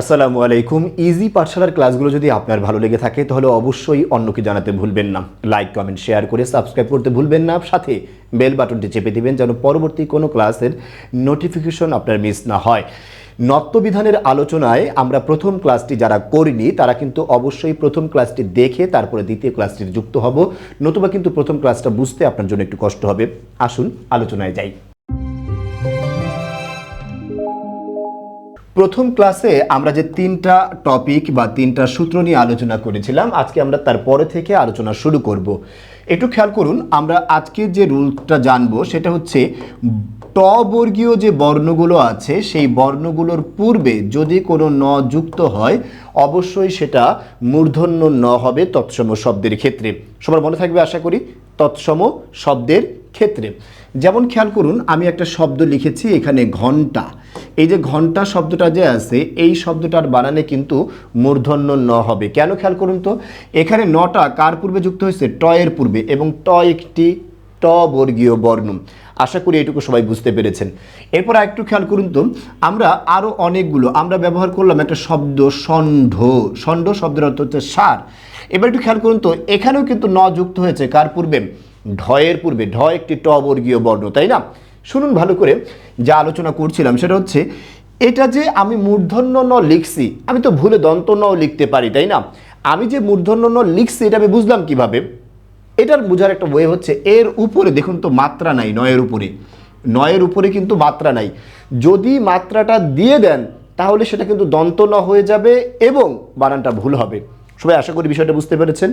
আসসালামু আলাইকুম। ইজি পাঠশালার ক্লাসগুলো যদি আপনার ভালো লেগে থাকে, তাহলে অবশ্যই অন্যকে জানাতে ভুলবেন না। লাইক কমেন্ট শেয়ার করে সাবস্ক্রাইব করতে ভুলবেন না। সাথে বেল বাটনটি চেপে দিবেন যেন পরবর্তী কোনো ক্লাসের নোটিফিকেশন আপনার মিস না হয়। নত্যবিধানের আলোচনায় আমরা প্রথম ক্লাসটি যারা করিনি, তারা কিন্তু অবশ্যই প্রথম ক্লাসটি দেখে তারপরে দ্বিতীয় ক্লাসটি যুক্ত হব। নতুবা কিন্তু প্রথম ক্লাসটা বুঝতে আপনার জন্য একটু কষ্ট হবে। আসুন, আলোচনায় যাই। প্রথম ক্লাসে আমরা যে তিনটা টপিক বা তিনটা সূত্র নিয়ে আলোচনা করেছিলাম, আজকে আমরা তারপরে থেকে আলোচনা শুরু করব। একটু খেয়াল করুন, আমরা আজকের যে রুলটা জানব সেটা হচ্ছে ট বর্গীয় যে বর্ণগুলো আছে, সেই বর্ণগুলোর পূর্বে যদি কোনো ন যুক্ত হয়, অবশ্যই সেটা মূর্ধন্য ন হবে তৎসম শব্দের ক্ষেত্রে। সবার মনে থাকবে আশা করি, তৎসম শব্দের ক্ষেত্রে। যেমন খেয়াল করুন, আমি একটা শব্দ লিখেছি, এখানে ঘণ্টা। এই যে ঘণ্টা শব্দটা যে আছে, এই শব্দটার বানানে কিন্তু মূর্ধন্য ন হবে। কেন খেয়াল করুন তো? এখানে নটা কার পূর্বে যুক্ত হয়েছে? ট এর পূর্বে এবং ট একটি ট বর্গীয় বর্ণ আশা করি এটুকু সবাই বুঝতে পেরেছেন। এরপর একটু খেয়াল করুন তো, আমরা আরও অনেকগুলো, আমরা ব্যবহার করলাম একটা শব্দ ষণ্ড ষণ্ড শব্দের অর্থ হচ্ছে সার। এবার একটু খেয়াল করুন তো, এখানেও কিন্তু ন যুক্ত হয়েছে কার পূর্বে? ঢয়ের পূর্বে। ঢ একটি ট বর্গীয় বর্ণ, তাই না? শুনুন ভালো করে যা আলোচনা করছিলাম, সেটা হচ্ছে, এটা যে আমি মূর্ধন্য ন লিখছি, আমি তো ভুলে দন্ত ন লিখতে পারি, তাই না? আমি যে মূর্ধন্য ন লিখছি, এটা আমি বুঝলাম কীভাবে? এটার বোঝার একটা ওয়ে হচ্ছে, এর উপরে দেখুন তো মাত্রা নাই, নয়ের উপরে। নয়ের উপরে কিন্তু মাত্রা নাই। যদি মাত্রাটা দিয়ে দেন, তাহলে সেটা কিন্তু দন্ত ন হয়ে যাবে এবং বানানটা ভুল হবে। সবাই আশা করি বিষয়টা বুঝতে পেরেছেন।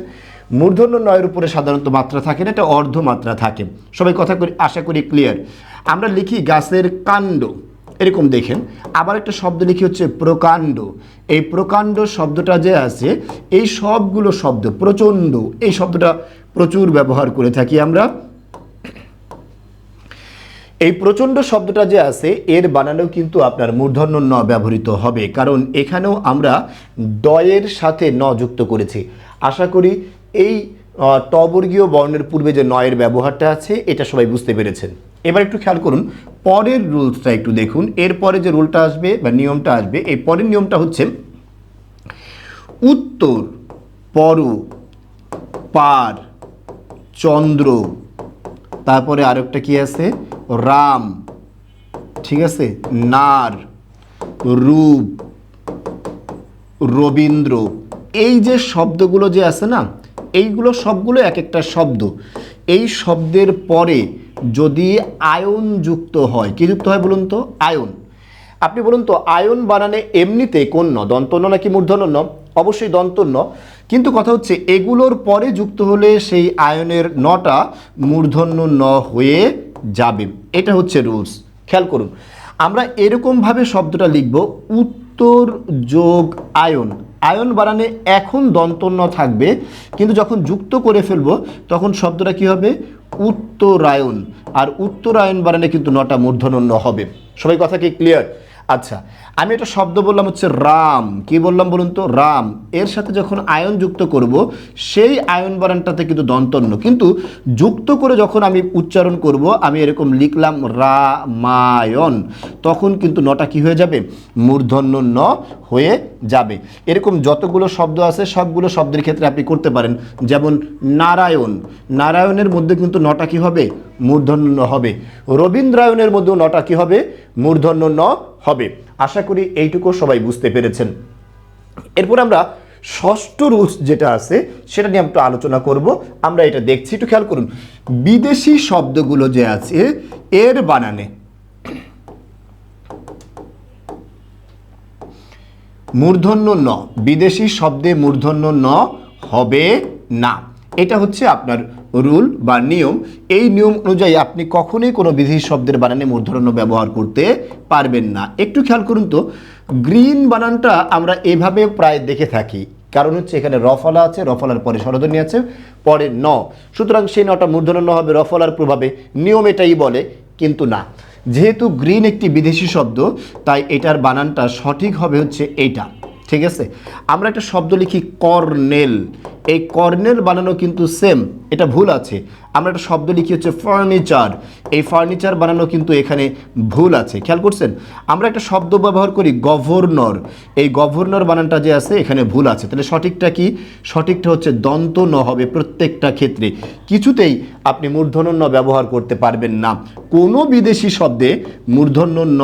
মূর্ধন্য নয়ের উপরে সাধারণত মাত্রা থাকে না, এটা অর্ধ মাত্রা থাকে। সবাই কথা করি, আশা করি ক্লিয়ার আমরা লিখি গাছের কাণ্ড, এরকম দেখেন। আবার একটা শব্দ লিখি হচ্ছে প্রকাণ্ড। এই প্রকাণ্ড শব্দটা যে আছে, এই সবগুলো শব্দ, প্রচণ্ড, এই শব্দটা প্রচুর ব্যবহার করে থাকি আমরা। এই প্রচণ্ড শব্দটা যে আছে, এর বানানেও কিন্তু আপনার মূর্ধন্য ন ব্যবহৃত হবে। কারণ এখানেও আমরা ডয়ের সাথে ন যুক্ত করেছি। আশা করি এই টবর্গীয় বর্ণের পূর্বে যে নয়ের ব্যবহারটা আছে, এটা সবাই বুঝতে পেরেছেন। এবার একটু খেয়াল করুন, পরের রুলসটা একটু দেখুন। এরপরে যে রুলটা আসবে বা নিয়মটা আসবে, এই পরের নিয়মটা হচ্ছে, উত্তর, পর, পার, চন্দ্র, তারপরে আরেকটা কি আছে? রাম, ঠিক আছে? নার, রূপ, রবীন্দ্র। এই যে শব্দগুলো যে আছে না, এইগুলো সবগুলো এক একটা শব্দ। এই শব্দের পরে যদি আয়ন যুক্ত হয়, কি যুক্ত হয় বলুন তো? আয়ন। আপনি বলুন তো, আয়ন বানানে এমনিতে কোন ন? দন্তন্য নাকি মূর্ধন্য অবশ্যই দন্তন্য। কিন্তু কথা হচ্ছে, এগুলোর পরে যুক্ত হলে সেই আয়নের নটা মূর্ধন্য ন হয়ে যাবে। এটা হচ্ছে রুলস। খেয়াল করুন, আমরা এরকমভাবে শব্দটা লিখব, উত্তর যোগ আয়ন। আয়ন বানানে এখন দন্তন্য থাকবে, কিন্তু যখন যুক্ত করে ফেলব, তখন শব্দটা কি হবে? উত্তরায়ন আর উত্তরায়ন বানানে কিন্তু নটা মূর্ধন্য হবে। সবাই কথা কি ক্লিয়ার আচ্ছা আমি একটা শব্দ বললাম হচ্ছে রাম। কি বললাম বলুন তো? রাম। এর সাথে যখন আয়ন যুক্ত করব, সেই আয়ন বানানটাতে কিন্তু দন্তন্য কিন্তু যুক্ত করে যখন আমি উচ্চারণ করব, আমি এরকম লিখলাম রামায়ণ, তখন কিন্তু নটা কি হয়ে যাবে? মূর্ধন্য ন হয়ে যাবে। এরকম যতগুলো শব্দ আছে, সবগুলো শব্দের ক্ষেত্রে আপনি করতে পারেন। যেমন নারায়ণ। নারায়ণের মধ্যে কিন্তু নটা কি হবে? মূর্ধন্য হবে। রবীন্দ্রায়ণের মধ্যেও নটা কি হবে? মূর্ধন্য ন হবে। আশা করি, এইটুকু সবাই বুঝতে পেরেছেন। এরপর আমরা ষষ্ঠ রুলস যেটা আছে, সেটা নিয়ে একটু আলোচনা করব। আমরা এটা দেখছি, একটু খেয়াল করুন। বিদেশি শব্দগুলো যে আছে, এর বানানে। মূর্ধন্য ন, বিদেশি শব্দে মূর্ধন্য ন হবে না। এটা হচ্ছে আপনার রুল বা নিয়ম, এই নিয়ম অনুযায়ী আপনি কখনোই কোনো বিদেশি শব্দের বানানে মূর্ধন্য ব্যবহার করতে পারবেন না। একটু খেয়াল করুন তো, গ্রিন বানানটা আমরা এভাবে প্রায় দেখে থাকি। কারণ হচ্ছে এখানে রফলা আছে রফলার পরে স্বরধ্বনি আছে, পরে ন। সুতরাং সেই নটা মূর্ধন্য হবে রফলার প্রভাবে। নিয়ম এটাই বলে, কিন্তু না। যেহেতু গ্রিন একটি বিদেশি শব্দ, তাই এটার বানানটা সঠিক হবে হচ্ছে এইটা। ঠিক আছে? আমরা একটা শব্দ লিখি কর্নেল। এই কর্নেল বানানো কিন্তু সেম এটা ভুল আছে। আমরা একটা শব্দ লিখি হচ্ছে ফার্নিচার এই ফার্নিচার বানানো কিন্তু এখানে ভুল আছে। খেয়াল করছেন? আমরা একটা শব্দ ব্যবহার করি গভর্নর এই গভর্নর বানানটা যে আছে, এখানে ভুল আছে। তাহলে সঠিকটা কি? সঠিকটা হচ্ছে দন্ত ন হবে প্রত্যেকটা ক্ষেত্রে। কিছুতেই আপনি মূর্ধন্য ন ব্যবহার করতে পারবেন না। কোনো বিদেশি শব্দে মূর্ধন্য ন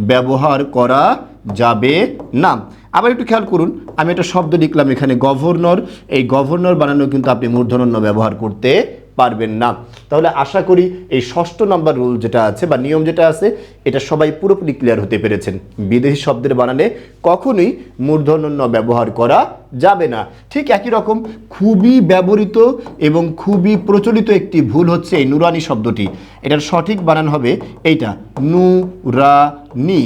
ব্যবহার করা যাবে না। আবার একটু খেয়াল করুন, আমি একটা শব্দ লিখলাম এখানে গভর্নর। এই গভর্নর বানানো কিন্তু আপনি মূর্ধন্য ব্যবহার করতে পারবেন না। তাহলে আশা করি এই ষষ্ঠ নম্বর রুল যেটা আছে বা নিয়ম যেটা আছে, এটা সবাই পুরোপুরি ক্লিয়ার হতে পেরেছেন। বিদেশি শব্দের বানানে কখনোই মূর্ধন্য ব্যবহার করা যাবে না। ঠিক একই রকম খুবই ব্যবহৃত এবং খুবই প্রচলিত একটি ভুল হচ্ছে এই নুরানি শব্দটি। এটার সঠিক বানান হবে এইটা নু রা নি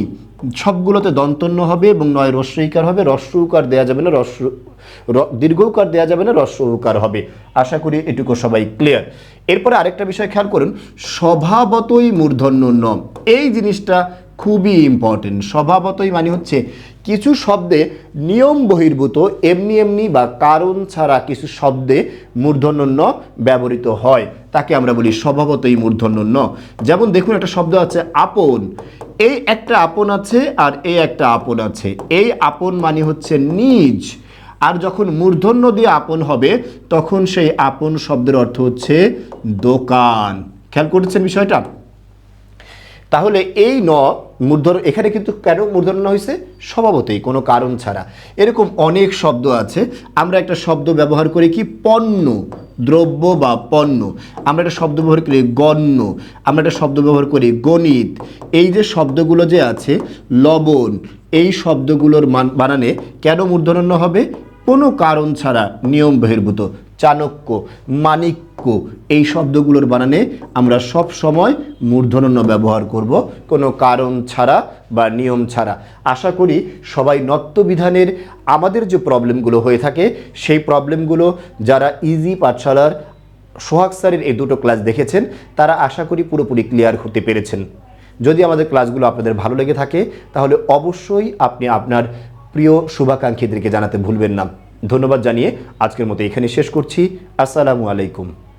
সবগুলোতে দন্তন্য হবে এবং নয় রস্যইকার হবে। রস্য উকার দেওয়া যাবে না, রস্য দীর্ঘ উকার দেওয়া যাবে না, রস্য উকার হবে। আশা করি এটুকু সবাই ক্লিয়ার এরপরে আরেকটা বিষয় খেয়াল করুন, স্বভাবতই মূর্ধন্য নম। এই জিনিসটা খুবই ইম্পর্টেন্ট স্বভাবতই মানে হচ্ছে কিছু শব্দে নিয়ম বহির্ভূত, এমনি এমনি বা কারণ ছাড়া কিছু শব্দে মূর্ধন্য ব্যবহৃত হয়। তাকে আমরা বলি স্বভাবতই মূর্ধন্য যেমন দেখুন একটা শব্দ আছে আপন। এই একটা আপন আছে আর এই একটা আপন আছে। এই আপন মানে হচ্ছে নিজ। আর যখন মূর্ধন্য দিয়ে আপন হবে, তখন সেই আপন শব্দের অর্থ হচ্ছে দোকান। খেয়াল করেছেন বিষয়টা? তাহলে এই ন মূর্ধন এখানে কিন্তু কেন মূর্ধন্য হয়েছে স্বভাবতই, কোনো কারণ ছাড়া। এরকম অনেক শব্দ আছে। আমরা একটা শব্দ ব্যবহার করি কি? পণ্য, দ্রব্য বা পণ্য। আমরা একটা শব্দ ব্যবহার করি গণ্য। আমরা একটা শব্দ ব্যবহার করি গণিত। এই যে শব্দগুলো যে আছে, লবণ, এই শব্দগুলোর মান, বানানে কেন মূর্ধন্য হবে? কোনো কারণ ছাড়া নিয়ম বহির্ভূত। চাণক্য মাণিক্য এই শব্দগুলোর বানানে আমরা সব সময় মূর্ধন্য ব্যবহার করব, কোনো কারণ ছাড়া বা নিয়ম ছাড়া। আশা করি সবাই নত্যবিধানের আমাদের যে প্রবলেমগুলো হয়ে থাকে, সেই প্রবলেমগুলো যারা ইজি পাঠশালার, সোহাগ স্যারের এই দুটো ক্লাস দেখেছেন, তারা আশা করি পুরোপুরি ক্লিয়ার হতে পেরেছেন। যদি আমাদের ক্লাসগুলো আপনাদের ভালো লেগে থাকে, তাহলে অবশ্যই আপনি আপনার প্রিয় শুভাকাঙ্ক্ষীদেরকে জানাতে ভুলবেন না। ধন্যবাদ জানিয়ে আজকের মতো এখানে শেষ করছি। আসসালামু আলাইকুম।